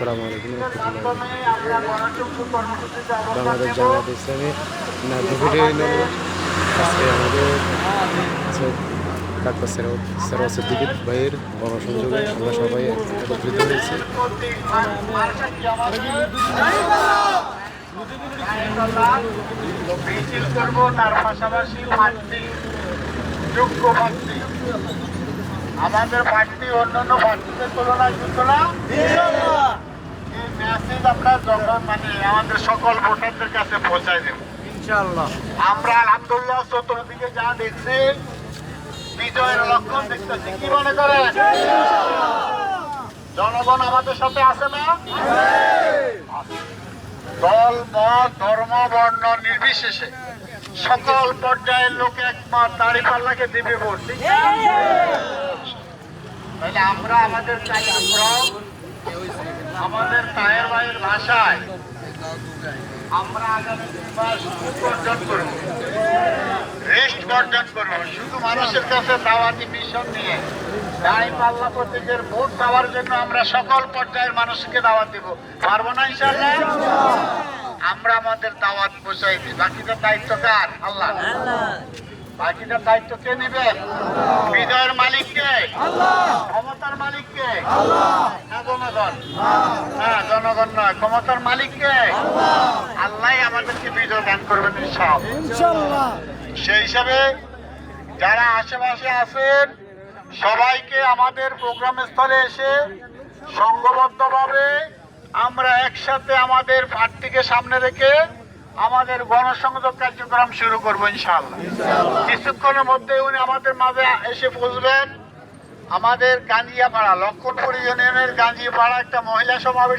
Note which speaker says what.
Speaker 1: আসসালামু আলাইকুম বাংলাদেশ আজকে আমাদের সিদ্দিক ভাইয়ের গণসংযোগে আমরা সবাই একত্রিত হয়েছি।
Speaker 2: তার পাশাপাশি আমাদের প্রার্থী অন্যান্য প্রার্থীদের তুলনায় না। মেসেজ আমরা যখন মানে আমাদের সকল ভোটারদের কাছে পৌঁছায় দেব। আমরা আলহামদুলিল্লাহ চতুর্দিকে যা দেখছি বিজয়ের লক্ষণ দেখতেছি। কি মনে করে? জনগণ আমাদের সাথে আছে না? দল মত ধর্ম বর্ণ নির্বিশেষে সকল পর্যায়ের লোক একমত দাড়ি পাল্লাকে দিবে ভোট। ঠিক না? তাহলে আমরা আমাদের তায়ের ভাইয়ের ভাষায় আমরা আগামী মাস বর্জন করব। রেস্ট বর্জন করব। শুধু মানুষের কাছে দাওয়াতি মিশন নিয়ে দাঁড়ি পাল্লা প্রতীকের ভোট দেওয়ার জন্য আমরা সকল পর্যায়ের মানুষকে দাওয়াত দিব। পারব না ইনশাল্লাহ আমরা আমাদের দাওয়াত পৌঁছাই দিই। বাকিটার দায়িত্ব কার? আল্লাহ। বাকিটার দায়িত্ব কে নেবেন বিজয়ের মালিক কে ক্ষমতার মালিক কে না জনগণ জনগণ নয় ক্ষমতার মালিক আল্লাহ আমাদেরকে বিজয় দান করবেন সেই হিসাবে যারা আশেপাশে আছেন সবাইকে আমাদের প্রোগ্রাম স্থলে এসে সংঘবদ্ধভাবে আমরা একসাথে আমাদের প্রার্থীকে সামনে রেখে আমাদের গণসংযোগ কার্যক্রম শুরু করব ইনশাআল্লাহ। কিছুক্ষণের মধ্যে উনি আমাদের মাঝে এসে পৌঁছবেন আমাদের গাঞ্জিয়াপাড়া লক্ষণপুর ইউনিয়নের গাঞ্জিয়াপাড়া একটা মহিলা সমাবেশ